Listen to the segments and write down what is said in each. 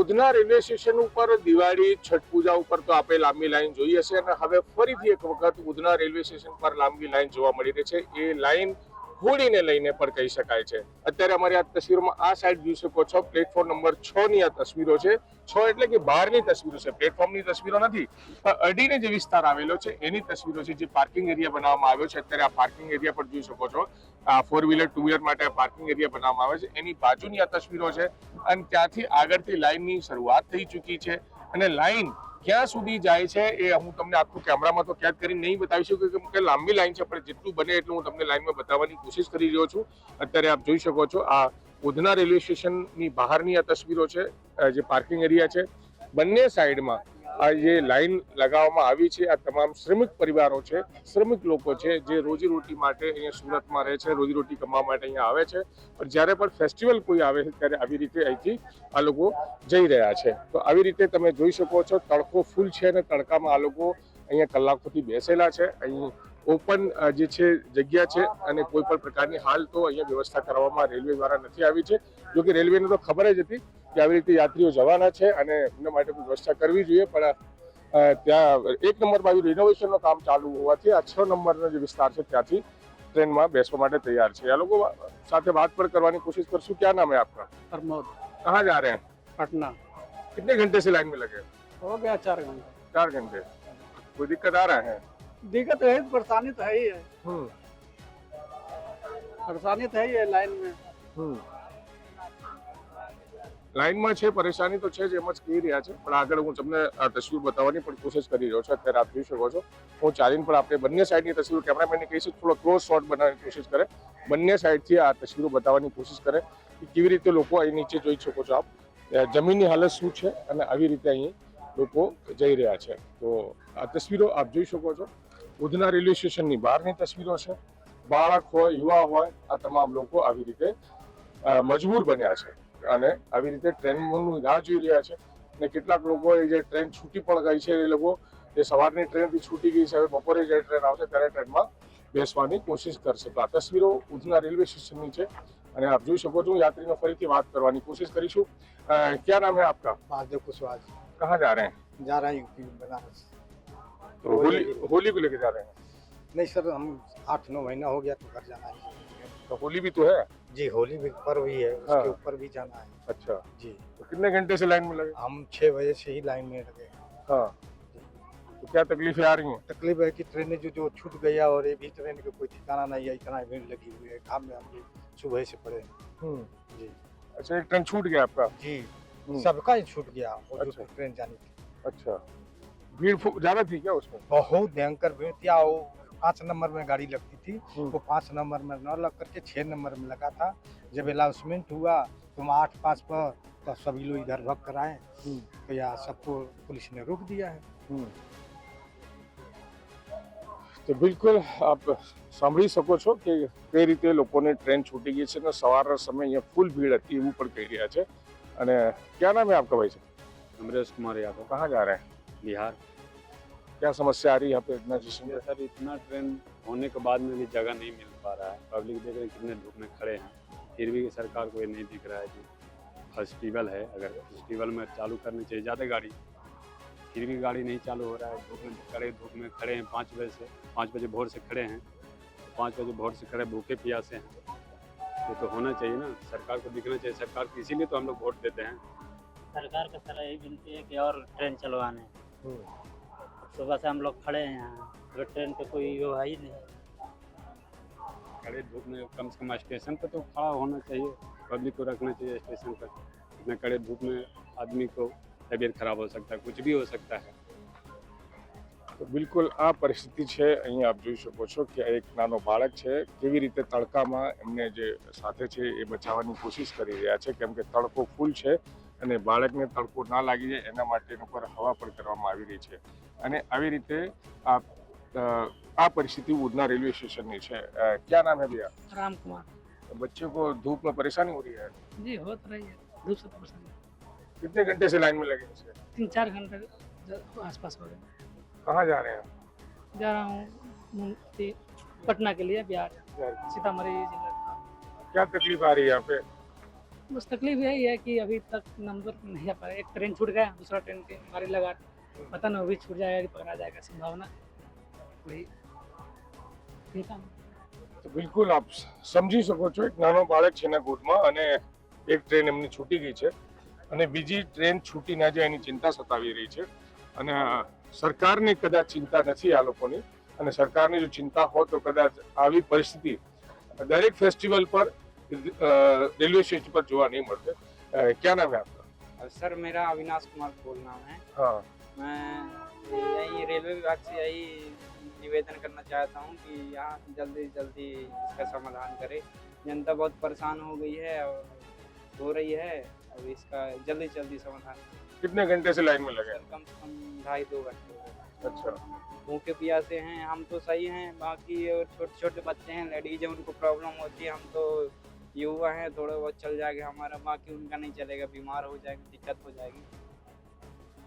Udhna railway station ઉપર દિવાળી, છઠ પૂજા ઉપર તો આપણે લાંબી લાઈન જોઈ હશે અને હવે ફરીથી એક વખત ઉધના રેલવે સ્ટેશન પર લાંબી લાઈન જોવા મળી રહી છે. એ લાઈન હોળીને લઈને પણ કહી શકાય છે. અત્યારે અમારી આ તસવીરોમાં આ સાઈડ જોઈ શકો છો. પ્લેટફોર્મ નંબર છ ની આ તસવીરો છે. છ એટલે કે બહારની તસવીરો છે. પ્લેટફોર્મની તસવીરો નથી, પણ અડીને જે વિસ્તાર આવેલો છે, એની તસવીરો છે જે પાર્કિંગ એરિયા બનાવવામાં આવ્યો છે. અત્યારે આ પાર્કિંગ એરિયા પર જોઈ શકો છો. ફોર વ્હીલર ટુ વ્હીલર માટે પાર્કિંગ એરિયા બનાવવામાં આવે છે. એની બાજુની આ તસવીરો છે અને ત્યાંથી આગળથી લાઇનની શરૂઆત થઈ ચૂકી છે અને લાઇન ક્યાં સુધી જાય છે એ હું તમને આખું કેમેરામાં તો કેદ કરીને નહીં બતાવી શકું કે લાંબી લાઈન છે, પણ જેટલું બને એટલું હું તમને લાઈનમાં બતાવવાની કોશિશ કરી રહ્યો છું. અત્યારે આપ જોઈ શકો છો આ ઉધના રેલવે સ્ટેશનની બહારની આ તસવીરો છે જે પાર્કિંગ એરિયા છે. બંને સાઈડમાં આ જે લાઈન લગાવવામાં આવી છે, આ તમામ શ્રમિક પરિવારો છે, શ્રમિક લોકો છે જે રોજીરોટી માટે અહીંયા સુરતમાં રહે છે રોજીરોટી કમાવા માટે અહીંયા આવે છે. પણ જ્યારે પણ ફેસ્ટિવલ કોઈ આવે છે, ત્યારે આવી રીતે અહીંથી આ લોકો જઈ રહ્યા છે. તો આવી રીતે તમે જોઈ શકો છો, તડકો ફૂલ છે અને તડકામાં આ લોકો અહીંયા કલાકોથી બેસેલા છે. અહીં ઓપન જે છે જગ્યા છે અને કોઈ પણ પ્રકારની હાલ તો અહીંયા વ્યવસ્થા કરવામાં રેલવે દ્વારા નથી આવી છે. જોકે રેલવેને તો ખબર જ હતી કે આવી રીતે યાત્રીઓ જવાના છે અને એમના માટે કોઈ વ્યવસ્થા કરવી જોઈએ પણ અ, ત્યાં એક નંબરમાં આવી રિનોવેશનનું કામ ચાલુ હોવાથી આ છ નંબરનો જે વિસ્તાર છે ત્યાંથી ટ્રેનમાં બેસવા માટે તૈયાર છે આ લોકો સાથે વાત પણ કરવાની કોશિશ કરશું ક્યાં નામ है आपका प्रमोद कहाँ जा रहे हैं पटना कितने घंटे से लाइन में लगे हो गया चार घंटे चार घंटे कोई दिक्कत आ रहा है दिक्कत है परेशानी तो है ही है हम्म परेशानी तो है ही है लाइन में હમ. લાઈનમાં છે, પરેશાની તો છે જ, એમ જ કહી રહ્યા છે. પણ આગળ હું તમને આ તસવીર બતાવવાની પણ કોશિશ કરી રહ્યો છું. અત્યારે આપ જોઈ શકો છો. હું ચાલીને પણ આપણે બંને સાઈડની તસવીર કેમેરામેનને કહીશું થોડો ક્લોઝ શોટ બનાવવાની કોશિશ કરે. બંને સાઈડથી આ તસવીરો બતાવવાની કોશિશ કરે કે કેવી રીતે લોકો અહીં નીચે જોઈ શકો છો આપ. જમીનની હાલત શું છે અને આવી રીતે અહીં લોકો જઈ રહ્યા છે. તો આ તસવીરો આપ જોઈ શકો છો. ઉધના રેલવે સ્ટેશનની બહારની તસવીરો છે. બાળક હોય, યુવા હોય, આ તમામ લોકો આવી રીતે મજબૂર બન્યા છે. અને આવી રીતે ટ્રેનનું રાહ જોઈ રહ્યા છે અને કેટલાક લોકો એ જે ટ્રેન છૂટી પણ ગઈ છે એ લોકો જે સવારની ટ્રેનથી છૂટી ગઈ છે હવે બપોરે જે ટ્રેન આવશે ત્યારે ટ્રેનમાં બેસવાની કોશિશ કરશે તો આ તસવીરો ઉધના રેલવે સ્ટેશનની છે અને આપ જોઈ શકો છો યાત્રીનો ફરીથી વાત કરવાની કોશિશ કરીશું અ, क्या नाम है आपका महादेव कुशवाहा जी कहाँ जा रहे हैं जा रहे हैं यूपी बनारस तो होली होली को लेके जा रहे हैं नहीं सर हम आठ नौ महीना हो गया तो घर जाना है तो होली भी तो है। जी होली भी पर्व ही है हाँ। उसके ऊपर भी जाना है। अच्छा। जी। तो कितने घंटे से लाइन में लगे? हम छह बजे से ही लाइन में लगे हाँ। तो क्या तकलीफें आ रही हैं? तकलीफ़ है कि ट्रेनें जो जो छूट गया और ये भी ट्रेन का कोई ठिकाना नहीं है इतना भीड़ लगी हुई है काम में हम सुबह से पड़े हैं। हम्म। जी। अच्छा एक ट्रेन छूट गया आपका? जी। हम्म। सबका ही छूट गया अच्छा। ट्रेन जानी थी अच्छा। भीड़ ज़्यादा थी क्या उसमें? बहुत भयंकर भीड़ थी वो पाँच नंबर में गाड़ी लगती थी हम्म। वो पाँच नंबर में न लग करके छः नंबर में लगा था जब अनाउंसमेंट हुआ तुम आठ पाँच पर तो सभी लोग इधर भग कर आए हम्म। तो यहाँ सबको पुलिस ने रोक दिया है હમ. તો બિલકુલ આપ સાંભળી શકો છો કે કઈ રીતે લોકોને ટ્રેન છૂટી ગઈ છે અને સવારના સમયે અહીંયા ફૂલ ભીડ હતી એવું પણ કહી રહ્યા છે અને ક્યાં નામ है आपका भाई साहब अमरेश कुमार यादव कहाँ जा रहे हैं बिहार क्या समस्या आ रही है यहाँ पे इतना पे सर इतना ट्रेन होने के बाद में भी जगह नहीं मिल पा रहा है। पब्लिक देख रहे हैं कितने धूप में खड़े हैं। फिर भी सरकार को ये नहीं दिख रहा है कि फेस्टिवल है। अगर फेस्टिवल में चालू करनी चाहिए ज़्यादा गाड़ी। फिर भी गाड़ी नहीं चालू हो रहा है। धूप में खड़े धूप में खड़े हैं पाँच बजे से। पाँच बजे भोर से खड़े हैं। पाँच बजे भोर से खड़े भूखे प्यासे हैं। ये तो होना चाहिए ना। सरकार को दिखना चाहिए। सरकार को इसीलिए तो हम लोग वोट देते हैं। सरकार का सर यही विनती है कि और ट्रेन चलवाने। सुबह से हम लोग खड़े हैं यहाँ अगर ट्रेन पे कोई वो है ही नहीं खड़े धूप में कम से कम स्टेशन पे तो खड़ा होना चाहिए पब्लिक को रखना चाहिए स्टेशन पर इतना कड़े धूप में आदमी को तबीयत खराब हो सकता है कुछ भी हो सकता है તો બિલકુલ આ પરિસ્થિતિ છે અહીં આપ જોઈ શકો છો કે એક નાનો બાળક છે કેવી રીતે તડકામાં એમને જે સાથે છે એ બચાવવાની કોશિશ કરી રહ્યા છે કેમ કે તડકો ફૂલ છે અને બાળકને તડકો ના લાગી જાય એના માટે એના પર હવા પણ કરવામાં આવી રહી છે અને આવી રીતે આ અ, આ પરિસ્થિતિ ઉધના રેલવે સ્ટેશનની છે અ, क्या नाम है भैया राम कुमार बच्चे को धूप में परेशानी हो रही है जी होत रही है धूप से परेशानी कितने घंटे से लाइन में लगे हैं इसके? तीन चार घंटे ज- आसपास हो गए कहाँ जा रहे हैं जा रहा हूँ मुंबई, पटना के लिए बिहार आप? सीतामढ़ी जिला क्या तकलीफ आ रही है यहाँ पे बस तकलीफ यही है कि अभी तक नंबर नहीं आ पाया एक ट्रेन छूट गया दूसरा ट्रेन के बारी लगा पता नहीं वो भी छूट जाएगा कि पकड़ा जाएगा संभावना वही ये काम તો બિલકુલ આપ સમજી શકો છો એક નાનો બાળક છે એના ગોદમાં અને એક ટ્રેન એમની છૂટી ગઈ છે અને બીજી ટ્રેન છૂટી ના જાય એની ચિંતા સતાવી રહી છે અને આ સરકારની કદાચ ચિંતા નથી આ લોકોની અને સરકારની જો ચિંતા હોય તો કદાચ આવી પરિસ્થિતિ દરેક ફેસ્ટિવલ પર रेलवे स्टेशन पर जुआ नहीं मरते क्या नाम है आपका? सर मेरा अविनाश कुमार बोल नाम है। हाँ। मैं यही रेलवे विभाग से यही निवेदन करना चाहता हूँ कि यहाँ जल्दी से जल्दी इसका समाधान करे। जनता बहुत परेशान हो गई है और हो रही है अब इसका जल्दी जल्दी समाधान कितने घंटे से लाइन में लगे कम से कम ढाई दो घंटे अच्छा। भूखे प्यासे हैं हम तो सही हैं बाकी और छोटे छोटे बच्चे हैं लेडीज़ हैं उनको प्रॉब्लम होती है हम तो युवा हैं थोड़ा बहुत चल जाएगा हमारा बाकी उनका नहीं चलेगा बीमार हो जाएंगे दिक्कत हो जाएगी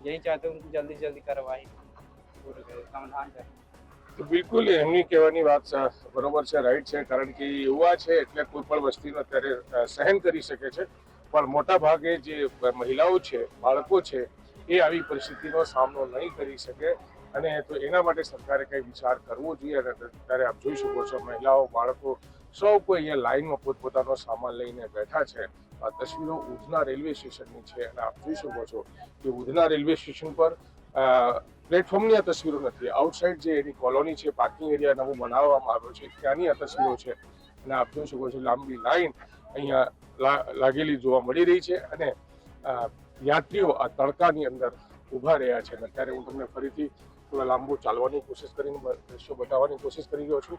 यही चाहते हैं उनको जल्दी से जल्दी कार्रवाई पूरी करे, समाधान करें તો બિલકુલ એમની કહેવાની વાત સ- બરોબર છે રાઈટ છે કારણ કે એ યુવા છે એટલે કોઈ પણ વસ્તીનો અત્યારે અ, સહન કરી શકે છે પણ મોટા ભાગે જે મહિલાઓ છે બાળકો છે એ આવી પરિસ્થિતિનો સામનો નહીં કરી શકે અને તો એના માટે સરકારે કંઈ વિચાર કરવો જોઈએ અને ત્યારે આપ જોઈ શકો છો મહિલાઓ બાળકો સૌ કોઈ અહીંયા લાઈનમાં પોતપોતાનો સામાન લઈને બેઠા છે. આ તસવીરો ઉધના રેલવે સ્ટેશનની છે અને આપ જોઈ શકો છો કે ઉધના રેલવે સ્ટેશન પર પ્લેટફોર્મની આ તસવીરો નથી. આઉટસાઇડ જે એની કોલોની છે પાર્કિંગ એરિયા નવું બનાવવામાં આવ્યો છે, ત્યાંની આ તસવીરો છે. અને આપ જોઈ શકો છો લાંબી લાઈન અહીંયા લાગેલી જોવા મળી રહી છે અને યાત્રીઓ આ તડકાની અંદર ઊભા રહ્યા છે. અને અત્યારે હું તમને ફરીથી થોડા લાંબુ ચાલવાની કોશિશ કરીને દ્રશ્યો બતાવવાની કોશિશ કરી રહ્યો છું.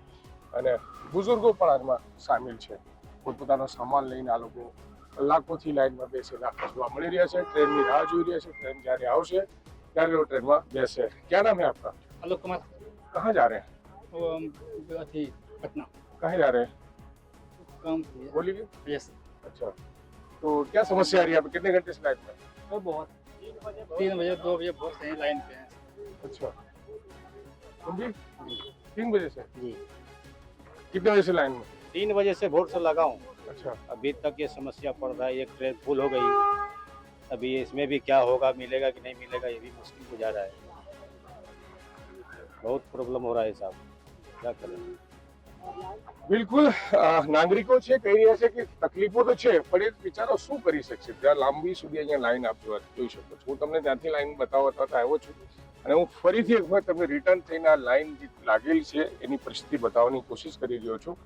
અને બુઝુર્ગો પણ આમાં સામેલ છે પોતપોતાનો સામાન લઈને આ લોકો કલાકોથી લાઈનમાં બેસેલા જોવા મળી રહ્યા છે ટ્રેનની રાહ જોઈ રહ્યા છે ટ્રેન જ્યારે આવશે ત્યારે वो ट्रेन में बैसे क्या नाम है आपका आलोक कुमार कहाँ जा रहे हैं वो अम, अथी पटना कहाँ जा रहे हैं काम बोलिए यस अच्छा तो क्या समस्या आ रही है आप कितने घंटे से लाइन में वो बहुत तीन बजे दो बजे बहुत सही लाइन पे हैं अच्छा तुम भी तीन बजे से जी कितने बजे से लाइन में? तीन बजे से भोर से लगा हूँ। अच्छा। अभी तक ये समस्या पड़ रहा है एक ट्रेन फुल हो गई। अभी इसमें भी क्या होगा मिलेगा कि नहीं मिलेगा ये भी मुश्किल गुजारा है। बहुत प्रॉब्लम हो रहा है साहब। क्या करें? બિલકુલ નાગરિકો છે, કહી રહ્યા છે કે તકલીફો તો છે, પણ એ બિચારો શું કરી શકશે? ત્યાં લાંબી સુધી અહીંયા લાઈન આપ જોઈ શકો છો. હું તમને ત્યાંથી લાઈન બતાવતા આવ્યો છું અને હું ફરીથી એક વખત તમને રિટર્ન થઈને આ લાઈન જે લાગેલી છે, એની પરિસ્થિતિ બતાવવાની કોશિશ કરી રહ્યો છું.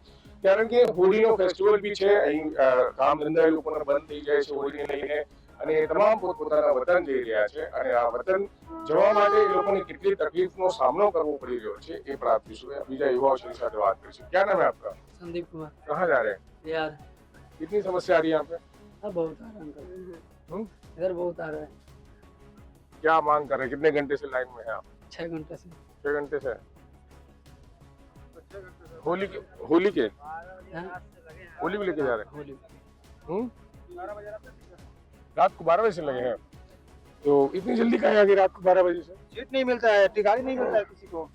કારણ કે હોળીનો ફેસ્ટિવલ બી છે, અહીં કામ ધંધા એ લોકોના બંધ થઈ જાય છે, હોળીને લઈને અને એ તમામ પોતપોતાના વતન જઈ રહ્યા છે અને આ વતન જવા માટે એ લોકોને કેટલી તકલીફનો સામનો કરવો પડી રહ્યો છે એ પણ આપીશું બીજા યુવાઓ છે એની સાથે વાત કરીશું ક્યાં નામ है आपका संदीप कुमार कहाँ जा रहे हैं यार कितनी समस्या आ रही है यहाँ पे अब बहुत आ रहा है अंकल हम्म? इधर बहुत आ रहा है क्या मांग कर रहे हैं कितने घंटे से लाइन में है आप छः घंटे से छह घंटे से होली के होली के हाँ, होली भी लेके जा रहे हैं होली हम्म? रात को बारह बजे से लगे हैं। तो इतनी जल्दी कहाँ आ गई रात को बारह बजे से? सीट नहीं मिलता है टिकाड़ी नहीं मिलता है किसी को।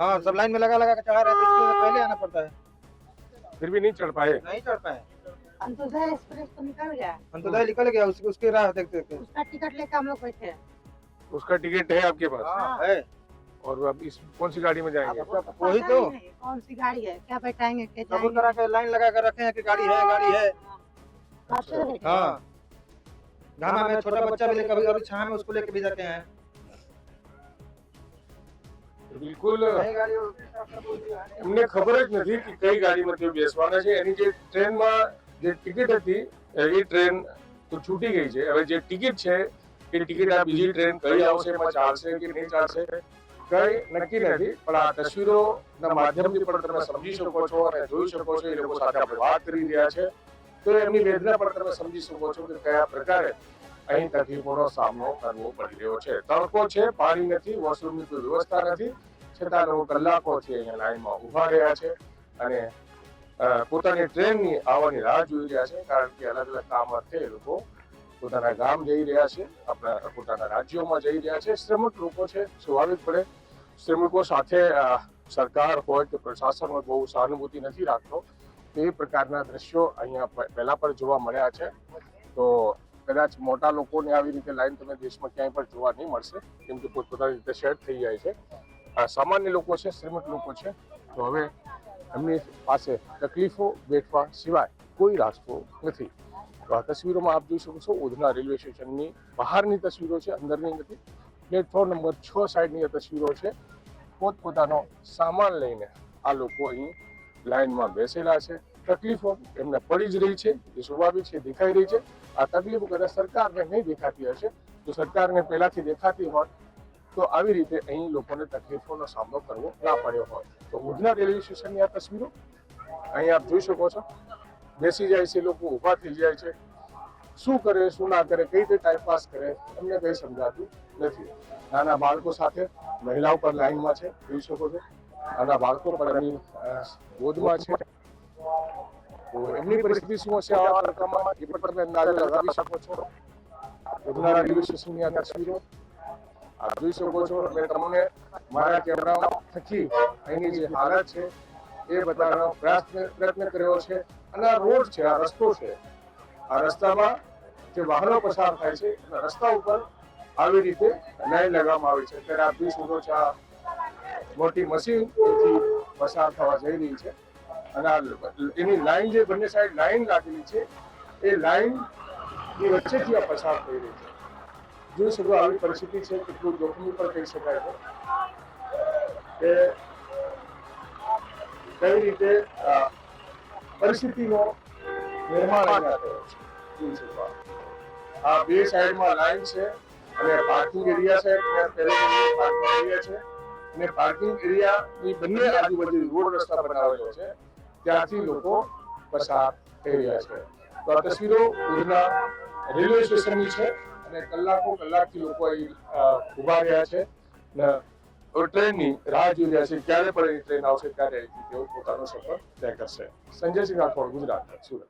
हाँ सब लाइन में लगा लगा के चढ़ा रहे थे पहले आना पड़ता है। फिर भी नहीं चढ़ पाए। नहीं चढ़ पाए। अंत्योदय एक्सप्रेस तो निकल गया। अंतोदय निकल गया उसकी उसकी राह देखते देखते। उसका टिकट लेकर हम लोग बैठे उसका टिकट है आपके पास? हाँ है। और अब इस कौन सी गाड़ी में जाएँगे? वही तो। कौन सी गाड़ी है क्या बैठाएँगे क्या जाएँगे। लाइन लगा कर रखे हैं कि गाड़ी है गाड़ी है। हाँ। घामा में छोटा बच्चा भी लेकर कभी कभी छाया में उसको लेके भी जाते हैं બિલકુલ नई गाड़ी એમને ખબર જ નથી કે કઈ ગાડીમાં તેઓ બેસવાના છે એની જે ટ્રેનમાં જે ટિકિટ હતી એ ટ્રેન તો છૂટી ગઈ છે હવે જે ટિકિટ છે એ ટિકિટ આ બીજી ટ્રેન કઈ આવશે એમાં ચાલશે કે નહીં ચાલશે કઈ નક્કી નથી પણ આ તસવીરોના માધ્યમથી પણ તમે સમજી શકો છો અને જોઈ શકો છો એ લોકો સાથે આપણે વાત કરી રહ્યા છે તો એમની વેદના પણ તમે સમજી શકો છો કે કયા પ્રકારે અહીં તકલીફોનો સામનો કરવો પડી રહ્યો છે. તડકો છે, પાણી નથી, વોશરૂમની કોઈ વ્યવસ્થા નથી. છતાં લોકો કલાકોથી અહીંયા લાઈનમાં ઊભા રહ્યા છે અને પોતાની ટ્રેનની આવવાની રાહ જોઈ રહ્યા છે કારણ કે અલગ અલગ કામ અર્થે એ લોકો પોતાના ગામ જઈ રહ્યા છે, આપણા પોતાના રાજ્યોમાં જઈ રહ્યા છે. શ્રમિક લોકો છે સ્વાભાવિકપણે શ્રમિકો સાથે સરકાર હોય કે પ્રશાસન હોય, બહુ સહાનુભૂતિ નથી રાખતો. તે પ્રકારના દ્રશ્યો અહીંયા પહેલાં પણ જોવા મળ્યા છે. તો કદાચ મોટા લોકોને આવી રીતે લાઈન તમે દેશમાં ક્યાંય પણ જોવા નહીં મળશે, કેમ કે પોતપોતાની રીતે શેર થઈ જાય છે. સામાન્ય લોકો છે, શ્રીમંત લોકો છે. તો હવે એમની પાસે તકલીફો વેઠવા સિવાય કોઈ રાસ્તો નથી. તો આ તસવીરોમાં આપ જોઈ શકો છો ઉધના રેલવે સ્ટેશનની બહારની તસવીરો છે, અંદરની નથી. પ્લેટફોર્મ નંબર છ સાઈડની તસવીરો છે. પોતપોતાનો સામાન લઈને આ લોકો અહીં લાઈનમાં બેસેલા છે. તકલીફો એમને પડી જ રહી છે એ સ્વાભાવિક છે, દેખાઈ રહી છે. આ તકલીફો કદાચ સરકારને નહીં દેખાતી હશે, તો સરકારને પહેલાથી દેખાતી હોત તો આવી રીતે અહીં લોકોને તકલીફોનો સામનો કરવો ના પડ્યો હોય. તો ઉધના રેલવે સ્ટેશનની આ તસવીરો અહીં આપ જોઈ શકો છો. બેસી જાય છે, લોકો ઊભા થઈ જાય છે. શું કરે, શું ના કરે, કઈ રીતે ટાઈમ પાસ કરે, એમને કઈ સમજાતું નથી. નાના બાળકો સાથે મહિલાઓ પણ લાઈનમાં છે, જોઈ શકો છો. નાના બાળકો પણ એમની ગોદમાં છે. તો એમની પરિસ્થિતિ શું હશે આ તડકામાં એ પણ તમે અંદાજો લગાવી શકો છો. ઉધના રેલવે સ્ટેશનની આ તસવીરો. આપ જોઈ શકો છો. એટલે તમને મારા કેમેરા થકી અહીંની જે હાલત છે, એ બતાવવાનો પ્રયાસ પ્રયત્ન કર્યો છે. અને આ રોડ છે, આ રસ્તો છે. આ રસ્તામાં જે વાહનો પસાર થાય છે અને રસ્તા ઉપર આવી રીતે લાઈન લગાવવામાં આવી છે. ત્યારે આપ જોઈ શકો છો આ મોટી મશીન પસાર થવા જઈ રહી છે. અને આ એની લાઈન જે બંને સાઈડ લાઈન લાગેલી છે, એ લાઈનની વચ્ચેથી આ પસાર થઈ રહી છે. જો શકો આવી પરિસ્થિતિ છે, કેટલું જોખમી પણ કહી શકાય છે. કે કઈ રીતે પરિસ્થિતિનો નિર્માણ. આ બે સાઈડમાં લાઈન છે અને પાર્કિંગ એરિયા છે પાર્કિંગ એરિયા છે. અને પાર્કિંગ એરિયાની બંને આજુબાજુ રોડ રસ્તા બનાવેલો છે. ત્યાંથી લોકો પસાર થઈ રહ્યા છે. તો આ તસવીરો ઉધના રેલવે સ્ટેશનની છે અને કલાકો કલાકથી લોકો અહીં ઊભા રહ્યા છે. ટ્રેનની રાહ જોઈ રહ્યા છે ક્યારે પણ એ ટ્રેન આવશે ત્યારે તેઓ પોતાનો સફર તય કરશે. સંજય સિંહ રાઠોડ, ગુજરાત, સુરત.